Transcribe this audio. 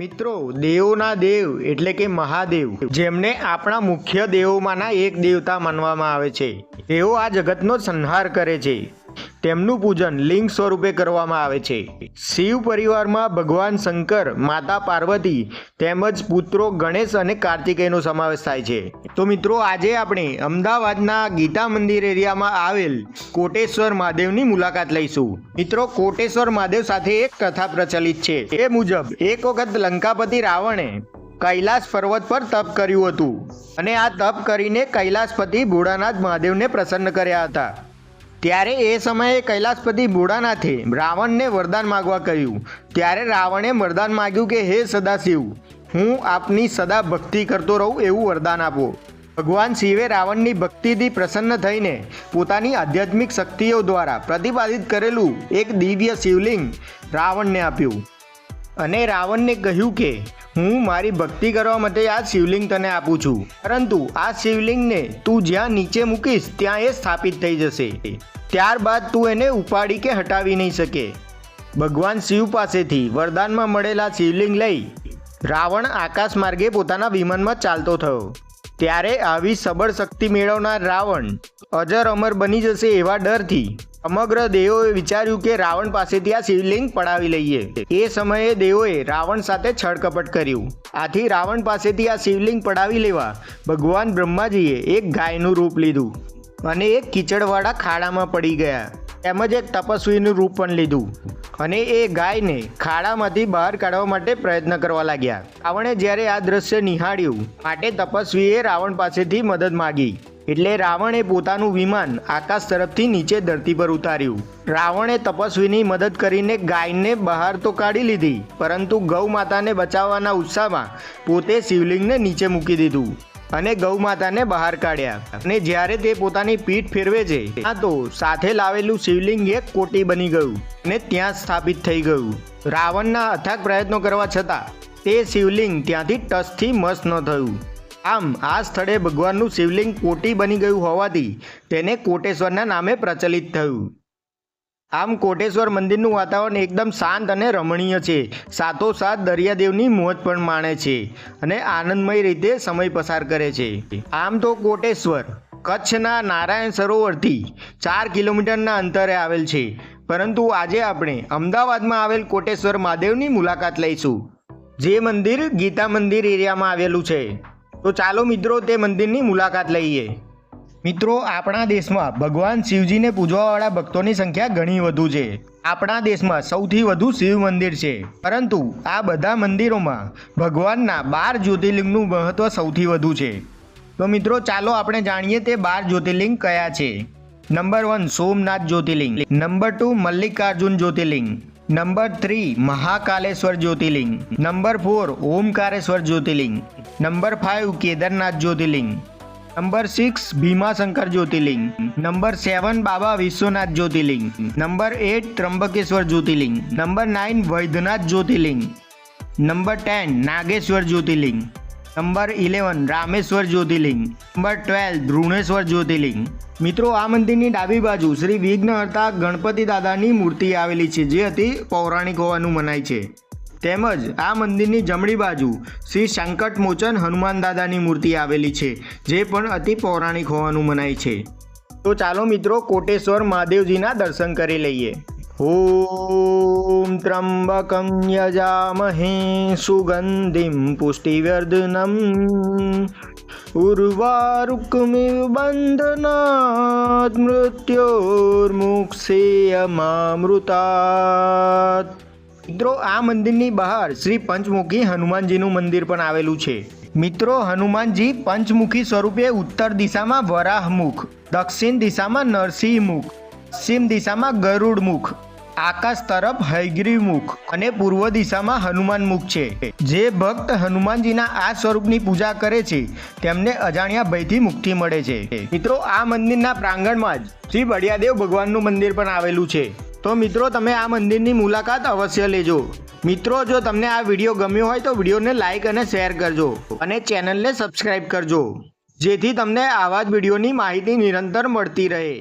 મિત્રો, દેવોના દેવ એટલે કે મહાદેવ, જેમને આપણા મુખ્ય દેવોમાંના એક દેવતા માનવામાં આવે છે. તેઓ આ જગતનો સંહાર કરે છે. તેમનું પૂજન લિંગ સ્વરૂપે કરવામાં આવે છે. શિવ પરિવારમાં ભગવાન શંકર, માતા પાર્વતી તેમજ પુત્રો ગણેશ અને કાર્તિકેયનો સમાવેશ થાય છે. તો મિત્રો, આજે આપણે અમદાવાદના ગીતા મંદિર એરિયામાં આવેલ કોટેશ્વર મહાદેવની મુલાકાત લઈશું. મિત્રો, કોટેશ્વર મહાદેવ સાથે એક કથા પ્રચલિત છે. એ મુજબ, એક વખત લંકાપતિ રાવણે કૈલાસ પર્વત પર તપ કર્યું હતું અને આ તપ કરીને કૈલાસપતિ ભોળાનાથ મહાદેવને પ્રસન્ન કર્યા હતા. ત્યારે એ સમયે કૈલાસપતિ ભોળાનાથે રાવણને વરદાન માગવા કહ્યું. ત્યારે રાવણે વરદાન માગ્યું કે, હે સદાશિવ, હું આપની સદા ભક્તિ કરતો રહું, એવું વરદાન આપો. ભગવાન શિવે રાવણની ભક્તિથી પ્રસન્ન થઈને પોતાની આધ્યાત્મિક શક્તિઓ દ્વારા પ્રતિપાદિત કરેલું એક દિવ્ય શિવલિંગ રાવણને આપ્યું. અને રાવણને કહ્યું કે, હું મારી ભક્તિ કરવા માટે આ શિવલિંગ તને આપું છું. પરંતુ આ શિવલિંગને તું જ્યાં નીચે મૂકીશ, ત્યાં એ સ્થાપિત થઈ જશે. ત્યારબાદ તું એને ઉપાડી કે હટાવી નહીં શકે. ભગવાન શિવ પાસેથી વરદાનમાં મળેલા શિવલિંગ લઈ રાવણ આકાશ માર્ગે પોતાના વિમાનમાં ચાલતો થયો. ત્યારે આવી સબળ શક્તિ મેળવનાર રાવણ અજર અમર બની જશે એવા ડરથી સમગ્ર દેવોએ વિચાર્યું કે રાવણ પાસેથી આ શિવલિંગ પડાવી લઈએ. એ સમયે દેવોએ રાવણ સાથે છળકપટ કર્યું. આથી રાવણ પાસેથી આ શિવલિંગ પડાવી લેવા ભગવાન બ્રહ્માજીએ એક ગાયનું રૂપ લીધું અને એક કીચડવાળા ખાડામાં પડી ગયા. તેમજ એક તપસ્વીનું રૂપ પણ લીધું. અને એ ગાયને ખાડામાંથી બહાર કાઢવા માટે પ્રયત્ન કરવા લાગ્યા. રાવણે જ્યારે આ દ્રશ્ય નિહાળ્યું, માટે તપસ્વીએ રાવણ પાસેથી મદદ માગી. એટલે રાવણે પોતાનું વિમાન આકાશ તરફથી નીચે ધરતી પર ઉતાર્યું. રાવણે તપસ્વીની મદદ કરીને ગાયને બહાર તો કાઢી લીધી, પરંતુ ગૌ માતાને બચાવવાના ઉત્સાહમાં પોતે શિવલિંગને નીચે મૂકી દીધું. અને ગૌ માતાને બહાર કાઢ્યા. અને જ્યારે તે પોતાની પીઠ ફેરવે છે ત્યાં તો સાથે લાવેલું શિવલિંગ એક કોટી બની ગયું અને ત્યાં સ્થાપિત થઈ ગયું. રાવણના અથાગ પ્રયત્નો કરવા છતાં, તે શિવલિંગ ત્યાંથી ટસથી મસ્ત ન થયું. આમ, આ સ્થળે ભગવાનનું શિવલિંગ કોટી બની ગયું હોવાથી તેને કોટેશ્વરના નામે પ્રચલિત થયું. આમ કોટેશ્વર મંદિરનું વાતાવરણ એકદમ શાંત અને રમણીય છે. સાથોસાથ દરિયાદેવની મોજ પણ માણે છે અને આનંદમય રીતે સમય પસાર કરે છે. આમ તો કોટેશ્વર, કચ્છના નારાયણ સરોવરથી ચાર કિલોમીટરના અંતરે આવેલ છે. પરંતુ આજે આપણે અમદાવાદમાં આવેલ કોટેશ્વર મહાદેવની મુલાકાત લઈશું. જે મંદિર ગીતા મંદિર એરિયામાં આવેલું છે. તો ચાલો મિત્રો તે મંદિરની મુલાકાત લઈએ. મિત્રો, આપણા દેશમાં ભગવાન શિવજીને પૂજવાવાળા ભક્તોની સંખ્યા ઘણી વધુ છે. આપણા દેશમાં સૌથી વધુ શિવ મંદિર છે. પરંતુ આ બધા મંદિરોમાં ભગવાનના બાર જ્યોતિર્લિંગનું મહત્વ સૌથી વધુ છે. તો મિત્રો, ચાલો આપણે જાણીએ તે બાર જ્યોતિર્લિંગ કયા છે. નંબર વન, સોમનાથ જ્યોતિર્લિંગ. નંબર ટુ, મલ્લિકાર્જુન જ્યોતિર્લિંગ. નંબર થ્રી, મહાકાલેશ્વર જ્યોતિર્લિંગ. નંબર ફોર, ઓમકારેશ્વર જ્યોતિર્લિંગ. નંબર ફાઇવ કેદારનાથ જ્યોતિર્લિંગ. નંબર સિક્સ ભીમાશંકર જ્યોતિર્લિંગ. નંબર સેવન બાબા વિશ્વનાથ જ્યોતિર્લિંગ. નંબર એટ ત્રંબકેશ્વર જ્યોતિર્લિંગ. નંબર નાઇન વૈદ્યનાથ જ્યોતિર્લિંગ. નંબર ટેન નાગેશ્વર જ્યોતિર્લિંગ. નંબર ઇલેવન રામેશ્વર જ્યોતિર્લિંગ. નંબર ટ્વેલ્વ ધ્રુણેશ્વર જ્યોતિર્લિંગ. મિત્રો, આ મંદિરની ડાબી બાજુ શ્રી વિઘ્નહર્તા ગણપતિ દાદાની મૂર્તિ આવેલી છે, જે અતિ પૌરાણિક હોવાનું મનાય છે. તેમજ આ મંદિરની જમણી બાજુ શ્રી સંકટ મોચન હનુમાન દાદાની મૂર્તિ આવેલી છે, જે પણ અતિ પૌરાણિક હોવાનું મનાય છે. તો ચાલો મિત્રો કોટેશ્વર મહાદેવજીના દર્શન કરી લઈએ. ઓમ ત્રંબકમ યજામહે સુગંધિમ પુષ્ટિવર્ધનમ. ઉર્વારુકમિવ બંધનાત મૃત્યોર્મુક્ષેયમામૃતાત મિત્રો, આ મંદિરની બહાર શ્રી પંચમુખી હનુમાનજીનું મંદિર પણ આવેલું છે. મિત્રો, હનુમાનજી પંચમુખી સ્વરૂપે ઉત્તર દિશામાં વરાહમુખ દક્ષિણ દિશામાં નરસિંહમુખ પશ્ચિમ દિશામાં ગરુડ મુખ, આકાશ તરફ હૈગ્રીવ મુખ અને પૂર્વ દિશામાં હનુમાન મુખ છે. જે ભક્ત હનુમાનજીના આ સ્વરૂપની પૂજા કરે છે, તેમને અજાણ્યા ભયથી મુક્તિ મળે છે. મિત્રો, આ મંદિરના પ્રાંગણમાં જ શ્રી બળિયાદેવ ભગવાનનું મંદિર પણ આવેલું છે. તો મિત્રો, તમે આ મંદિરની મુલાકાત અવશ્ય લેજો. મિત્રો, જો તમને આ વીડિયો ગમ્યો હોય તો વિડીયોને લાઇક અને શેર કરજો અને ચેનલને સબસ્ક્રાઈબ કરજો. જેથી તમને આવા જ વિડીયોની માહિતી નિરંતર મળતી રહે.